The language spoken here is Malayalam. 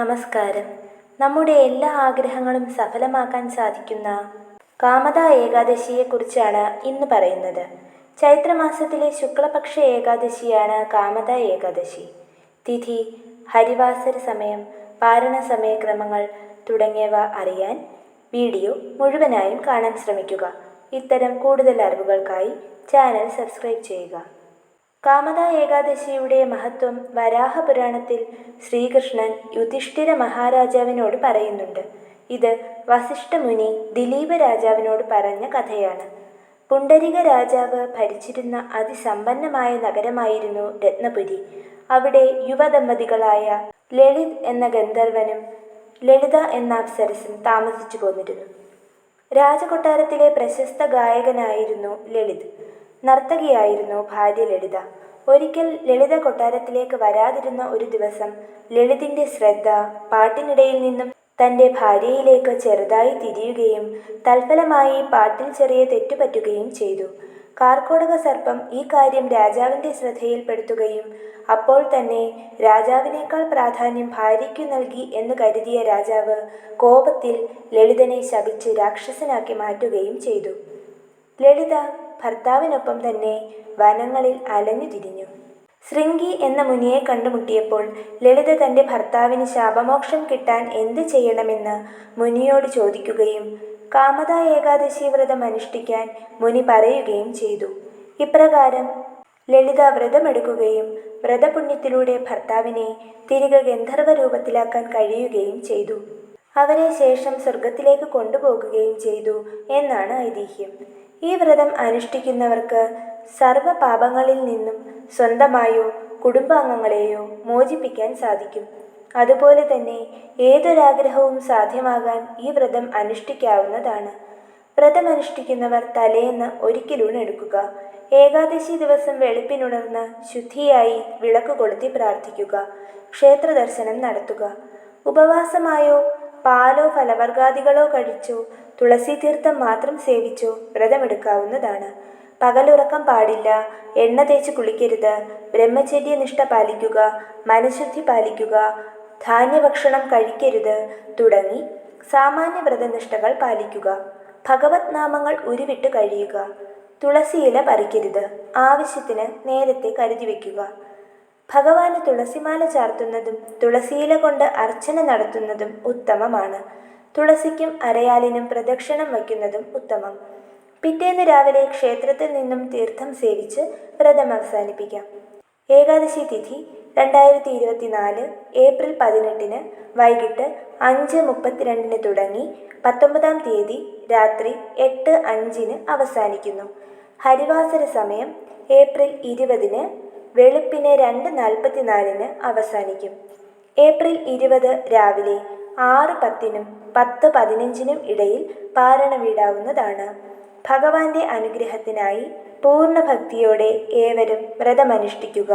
നമസ്കാരം. നമ്മുടെ എല്ലാ ആഗ്രഹങ്ങളും സഫലമാക്കാൻ സാധിക്കുന്ന കാമത ഏകാദശിയെക്കുറിച്ചാണ് ഇന്ന് പറയുന്നത്. ചൈത്രമാസത്തിലെ ശുക്ലപക്ഷ ഏകാദശിയാണ് കാമത ഏകാദശി. തിഥി ഹരിവാസര സമയം പാരണ സമയക്രമങ്ങൾ തുടങ്ങിയവ അറിയാൻ വീഡിയോ മുഴുവനായും കാണാൻ ശ്രമിക്കുക. ഇത്തരം കൂടുതൽ അറിവുകൾക്കായി ചാനൽ സബ്സ്ക്രൈബ് ചെയ്യുക. കാമതാ ഏകാദശിയുടെ മഹത്വം വരാഹപുരാണത്തിൽ ശ്രീകൃഷ്ണൻ യുധിഷ്ഠിര മഹാരാജാവിനോട് പറയുന്നുണ്ട്. ഇത് വസിഷ്ഠമുനി ദിലീപ രാജാവിനോട് പറഞ്ഞ കഥയാണ്. പുണ്ടരിക രാജാവ് ഭരിച്ചിരുന്ന അതിസമ്പന്നമായ നഗരമായിരുന്നു രത്നപുരി. അവിടെ യുവദമ്പതികളായ ലളിത് എന്ന ഗന്ധർവനും ലളിത എന്ന അപ്സരസും താമസിച്ചു പോന്നിരുന്നു. രാജകൊട്ടാരത്തിലെ പ്രശസ്ത ഗായകനായിരുന്നു ലളിത്. നർത്തകിയായിരുന്നു ഭാര്യ ലളിത. ഒരിക്കൽ ലളിത കൊട്ടാരത്തിലേക്ക് വരാതിരുന്ന ഒരു ദിവസം ലളിതിന്റെ ശ്രദ്ധ പാട്ടിനിടയിൽ നിന്നും തന്റെ ഭാര്യയിലേക്ക് ചെറുതായി തിരിയുകയും തൽഫലമായി പാട്ടിൽ ചെറിയ തെറ്റുപറ്റുകയും ചെയ്തു. കാർക്കോടക സർപ്പം ഈ കാര്യം രാജാവിന്റെ ശ്രദ്ധയിൽപ്പെടുത്തുകയും അപ്പോൾ തന്നെ രാജാവിനേക്കാൾ പ്രാധാന്യം ഭാര്യയ്ക്കു നൽകി എന്ന് കരുതിയ രാജാവ് കോപത്തിൽ ലളിതനെ ശപിച്ച് രാക്ഷസനാക്കി മാറ്റുകയും ചെയ്തു. ലളിത ഭർത്താവിനൊപ്പം തന്നെ വനങ്ങളിൽ അലഞ്ഞു തിരിഞ്ഞു. ശൃംഗി എന്ന മുനിയെ കണ്ടുമുട്ടിയപ്പോൾ ലളിത തന്റെ ഭർത്താവിന് ശാപമോക്ഷം കിട്ടാൻ എന്ത് ചെയ്യണമെന്ന് മുനിയോട് ചോദിക്കുകയും കാമത ഏകാദശി വ്രതം അനുഷ്ഠിക്കാൻ മുനി പറയുകയും ചെയ്തു. ഇപ്രകാരം ലളിത വ്രതമെടുക്കുകയും വ്രതപുണ്യത്തിലൂടെ ഭർത്താവിനെ തിരികെ ഗന്ധർവ രൂപത്തിലാക്കാൻ കഴിയുകയും ചെയ്തു. അവരെ ശേഷം സ്വർഗത്തിലേക്ക് കൊണ്ടുപോകുകയും ചെയ്തു എന്നാണ് ഐതിഹ്യം. ഈ വ്രതം അനുഷ്ഠിക്കുന്നവർക്ക് സർവ പാപങ്ങളിൽ നിന്നും സ്വന്തമായോ കുടുംബാംഗങ്ങളെയോ മോചിപ്പിക്കാൻ സാധിക്കും. അതുപോലെ തന്നെ ഏതൊരാഗ്രഹവും സാധ്യമാകാൻ ഈ വ്രതം അനുഷ്ഠിക്കാവുന്നതാണ്. വ്രതം അനുഷ്ഠിക്കുന്നവർ തലേന്ന് ഒരിക്കലൂണെടുക്കുക ഏകാദശി ദിവസം വെളുപ്പിനുണർന്ന് ശുദ്ധിയായി വിളക്ക് കൊളുത്തി പ്രാർത്ഥിക്കുക. ക്ഷേത്ര ദർശനം നടത്തുക. ഉപവാസമായോ പാലോ ഫലവർഗാദികളോ കഴിച്ചോ. തുളസി തീർത്ഥം മാത്രം സേവിച്ചോ. വ്രതമെടുക്കാവുന്നതാണ്. പകലുറക്കം പാടില്ല. എണ്ണ തേച്ച് കുളിക്കരുത്. ബ്രഹ്മചര്യനിഷ്ഠ പാലിക്കുക. മനഃശുദ്ധി പാലിക്കുക. ധാന്യഭക്ഷണം കഴിക്കരുത്. തുടങ്ങി സാമാന്യ വ്രതനിഷ്ഠകൾ പാലിക്കുക. ഭഗവത് നാമങ്ങൾ ഉരുവിട്ട് കഴിയുക. തുളസിയില പറിക്കരുത്. ആവശ്യത്തിന് നേരത്തെ കരുതി വയ്ക്കുക. ഭഗവാന് തുളസിമാല ചാർത്തുന്നതും തുളസിയില കൊണ്ട് അർച്ചന നടത്തുന്നതും ഉത്തമമാണ്. തുളസിക്കും അരയാലിനും പ്രദക്ഷിണം വയ്ക്കുന്നതും ഉത്തമം. പിറ്റേന്ന് രാവിലെ ക്ഷേത്രത്തിൽ നിന്നും തീർത്ഥം സേവിച്ച് വ്രതം അവസാനിപ്പിക്കാം. ഏകാദശി തിഥി രണ്ടായിരത്തി ഇരുപത്തിനാല് ഏപ്രിൽ പതിനെട്ടിന് വൈകിട്ട് അഞ്ച് മുപ്പത്തിരണ്ടിന് തുടങ്ങി പത്തൊമ്പതാം തീയതി രാത്രി എട്ട് അഞ്ചിന് അവസാനിക്കുന്നു. ഹരിവാസര സമയം ഏപ്രിൽ ഇരുപതിന് വെളുപ്പിന് രണ്ട് നാൽപ്പത്തിനാലിന് അവസാനിക്കും. ഏപ്രിൽ ഇരുപത് രാവിലെ ആറ് പത്തിനും പത്ത് പതിനഞ്ചിനും ഇടയിൽ പാരണ വീടാവുന്നതാണ്. ഭഗവാന്റെ അനുഗ്രഹത്തിനായി പൂർണ ഭക്തിയോടെ ഏവരും വ്രതമനുഷ്ഠിക്കുക.